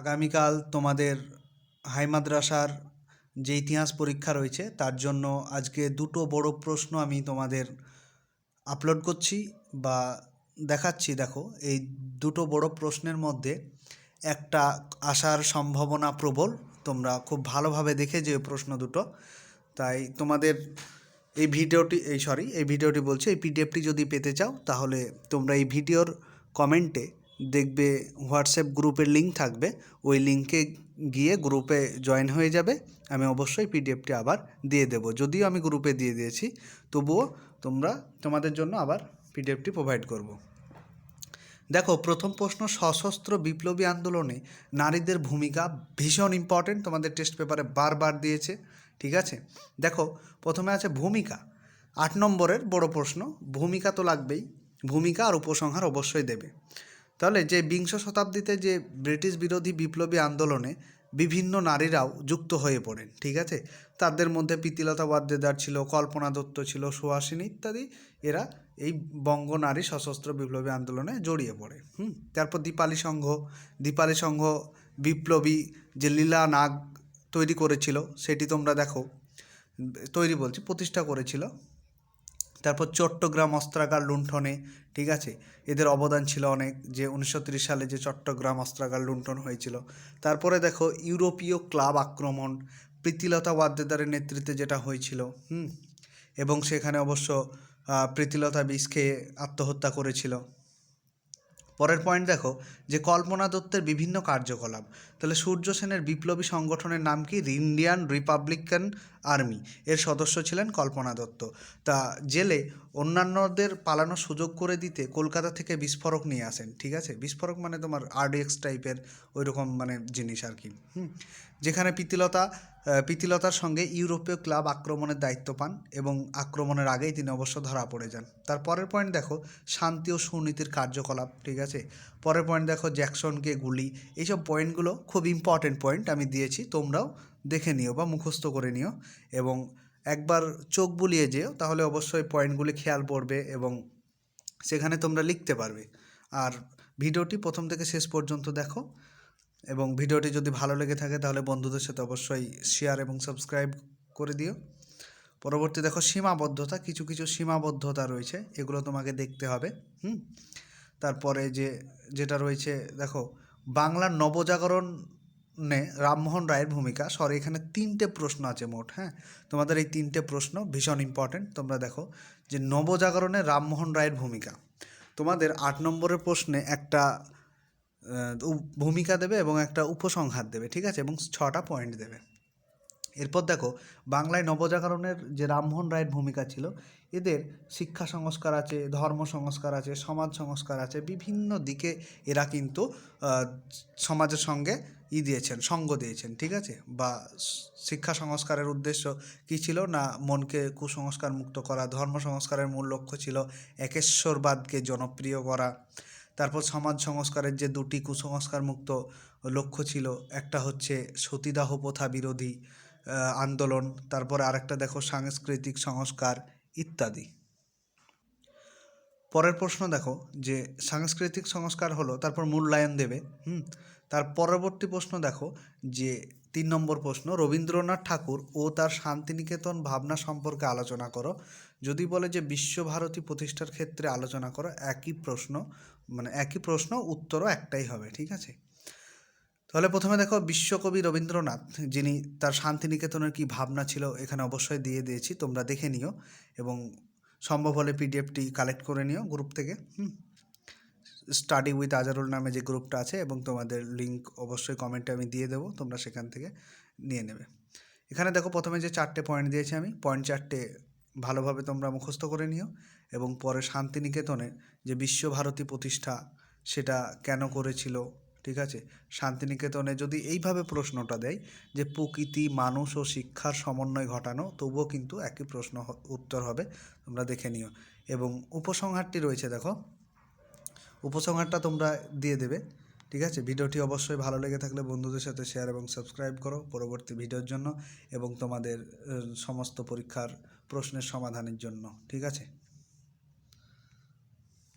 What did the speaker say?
আগামীকাল তোমাদের হাই মাদ্রাসার যে ইতিহাস পরীক্ষা রয়েছে, তার জন্য আজকে দুটো বড় প্রশ্ন আমি তোমাদের আপলোড করছি বা দেখাচ্ছি। দেখো, এই দুটো বড় প্রশ্নের মধ্যে একটা আসার সম্ভাবনা প্রবল। তোমরা খুব ভালোভাবে দেখে যে প্রশ্ন দুটো। তাই তোমাদের এই ভিডিওটি, এই সরি এই ভিডিওটি বলছে, এই পিডিএফটি যদি পেতে চাও, তাহলে তোমরা এই ভিডিওর কমেন্টে দেখবে হোয়াটসঅ্যাপ গ্রুপের লিঙ্ক থাকবে। ওই লিঙ্কে গিয়ে গ্রুপে জয়েন হয়ে যাবে। আমি অবশ্যই পিডিএফটি আবার দিয়ে দেব। যদিও আমি গ্রুপে দিয়ে দিয়েছি, তবুও তোমরা তোমাদের জন্য আবার পিডিএফটি প্রোভাইড করব। দেখো, প্রথম প্রশ্ন, সশস্ত্র বিপ্লবী আন্দোলনে নারীদের ভূমিকা ভীষণ ইম্পর্টেন্ট তোমাদের টেস্ট পেপারে বারবার দিয়েছে, ঠিক আছে? দেখো, প্রথমে আছে ভূমিকা। আট নম্বরের বড় প্রশ্ন, ভূমিকা তো লাগবেই। ভূমিকা আর উপসংহার অবশ্যই দেবে। তাহলে যে বিংশ শতাব্দীতে যে ব্রিটিশ বিরোধী বিপ্লবী আন্দোলনে বিভিন্ন নারীরাও যুক্ত হয়ে পড়েন, ঠিক আছে? তাদের মধ্যে প্রীতিলতা ওয়াদ্দেদার ছিল, কল্পনা দত্ত ছিল, সুহাসিনী ইত্যাদি। এরা এই বঙ্গ নারী সশস্ত্র বিপ্লবী আন্দোলনে জড়িয়ে পড়ে, হুম? তারপর দীপালি সংঘ দীপালি সংঘ বিপ্লবী যে লীলা নাগ তৈরি করেছিল, সেটি তোমরা দেখো, তৈরি বলছি, প্রতিষ্ঠা করেছিল। তারপর চট্টগ্রাম অস্ত্রাগার লুণ্ঠনে, ঠিক আছে? এদের অবদান ছিল অনেক, যে উনিশশো সালে যে চট্টগ্রাম অস্ত্রাগার লুণ্ঠন হয়েছিল। তারপরে দেখো, ইউরোপীয় ক্লাব আক্রমণ প্রীতিলতা ওয়াদ্দেদারের নেতৃত্বে যেটা হয়েছিল, হুম? এবং সেখানে অবশ্য প্রীতিলতা বিষ খেয়ে আত্মহত্যা করেছিল। পরের পয়েন্ট দেখো, যে কল্পনা দত্তের বিভিন্ন কার্যকলাপ। তাহলে সূর্য সেনের বিপ্লবী সংগঠনের নাম কি? ইন্ডিয়ান রিপাবলিকান আর্মি এর সদস্য ছিলেন কল্পনা দত্ত। তা জেলে অন্যান্যদের পালানোর সুযোগ করে দিতে কলকাতা থেকে বিস্ফোরক নিয়ে আসেন, ঠিক আছে? বিস্ফোরক মানে তোমার আরডিএক্স টাইপের ওই রকম মানে জিনিস আর কি। যেখানে পিতিলতা পিতিলতার সঙ্গে ইউরোপীয় ক্লাব আক্রমণের দায়িত্ব পান এবং আক্রমণের আগেই তিনি অবশ্য ধরা পড়ে যান। তার পরের পয়েন্ট দেখো, শান্তি ও সুনীতির কার্যকলাপ, ঠিক আছে? পরের পয়েন্ট দেখো, জ্যাকসনকে গুলি। এইসব পয়েন্টগুলো খুব ইম্পর্টেন্ট পয়েন্ট আমি দিয়েছি, তোমরাও দেখে নিও বা মুখস্থ করে নিও এবং একবার চোখ বুলিয়ে যেও, তাহলে অবশ্যই পয়েন্টগুলি খেয়াল পড়বে এবং সেখানে তোমরা লিখতে পারবে। আর ভিডিওটি প্রথম থেকে শেষ পর্যন্ত দেখো এবং ভিডিওটি যদি ভালো লেগে থাকে, তাহলে বন্ধুদের সাথে অবশ্যই শেয়ার এবং সাবস্ক্রাইব করে দিও। পরবর্তী দেখো সীমাবদ্ধতা, কিছু কিছু সীমাবদ্ধতা রয়েছে, এগুলো তোমাকে দেখতে হবে, হুম? তারপরে যে, যেটা রয়েছে, দেখো বাংলার নবজাগরণে রামমোহন রায়ের ভূমিকা। সরি, এখানে তিনটে প্রশ্ন আছে মোট হ্যাঁ? তোমাদের এই তিনটে প্রশ্ন ভীষণ ইম্পর্টেন্ট তোমরা দেখো যে নবজাগরণে রামমোহন রায়ের ভূমিকা। তোমাদের আট নম্বরের প্রশ্নে একটা ভূমিকা দেবে এবং একটা উপসংহার দেবে, ঠিক আছে? এবং ছটা পয়েন্ট দেবে। এরপর দেখো, বাংলায় নবজাগরণের যে রামমোহন রায়ের ভূমিকা ছিল, এদের শিক্ষা সংস্কার আছে, ধর্ম সংস্কার আছে, সমাজ সংস্কার আছে, বিভিন্ন দিকে এরা কিন্তু সমাজের সঙ্গে ই দিয়েছেন, সঙ্গ দিয়েছেন, ঠিক আছে? বা শিক্ষা সংস্কারের উদ্দেশ্য কী ছিল না মনকে কুসংস্কার মুক্ত করা, ধর্ম সংস্কারের মূল লক্ষ্য ছিল একেশ্বরবাদকে জনপ্রিয় করা, তারপর সমাজ সংস্কারের যে দুটি কুসংস্কার মুক্ত লক্ষ্য ছিল, একটা হচ্ছে সতীদাহ প্রথা বিরোধী আন্দোলন, তারপরে আরেকটা দেখো সাংস্কৃতিক সংস্কার ইত্যাদি। পরের প্রশ্ন দেখো যে সাংস্কৃতিক সংস্কার হলো, তারপর মূল্যায়ন দেবে, হুম? তার পরবর্তী প্রশ্ন দেখো যে তিন নম্বর প্রশ্ন, রবীন্দ্রনাথ ঠাকুর ও তার শান্তিনিকেতন ভাবনা সম্পর্কে আলোচনা করো। যদি বলে যে বিশ্বভারতী প্রতিষ্ঠার ক্ষেত্রে আলোচনা করো, একই প্রশ্ন মানে একই প্রশ্ন, উত্তরও একটাই হবে, ঠিক আছে? তাহলে প্রথমে দেখো বিশ্বকবি রবীন্দ্রনাথ, যিনি তার শান্তিনিকেতনের কি ভাবনা ছিল এখানে অবশ্যই দিয়ে দিয়েছি, তোমরা দেখে নিও এবং সম্ভব হলে পিডিএফটি কালেক্ট করে নিও গ্রুপ থেকে স্টাডি উইথ আজারুল নামে যে গ্রুপটা আছে এবং তোমাদের লিঙ্ক অবশ্যই কমেন্টে আমি দিয়ে দেবো, তোমরা সেখান থেকে নিয়ে নেবে। এখানে দেখো প্রথমে যে চারটে পয়েন্ট দিয়েছি আমি পয়েন্ট চারটে ভালোভাবে তোমরা মুখস্থ করে নিও এবং পরে শান্তিনিকেতনে যে বিশ্বভারতী প্রতিষ্ঠা সেটা কেন করেছিল ঠিক আছে? শান্তিনিকেতনে যদি এইভাবে প্রশ্নটা দেয় যে প্রকৃতি, মানুষ ও শিক্ষার সমন্বয় ঘটানো, তবুও কিন্তু একই প্রশ্ন উত্তর হবে, তোমরা দেখে নিও। এবং উপসংহারটি রয়েছে দেখো। উপসংহারটা তোমরা দিয়ে দেবে, ঠিক আছে? ভিডিওটি অবশ্যই ভালো লেগে থাকলে বন্ধুদের সাথে শেয়ার এবং সাবস্ক্রাইব করো পরবর্তী ভিডিওর জন্য এবং তোমাদের সমস্ত পরীক্ষার প্রশ্নের সমাধানের জন্য, ঠিক আছে?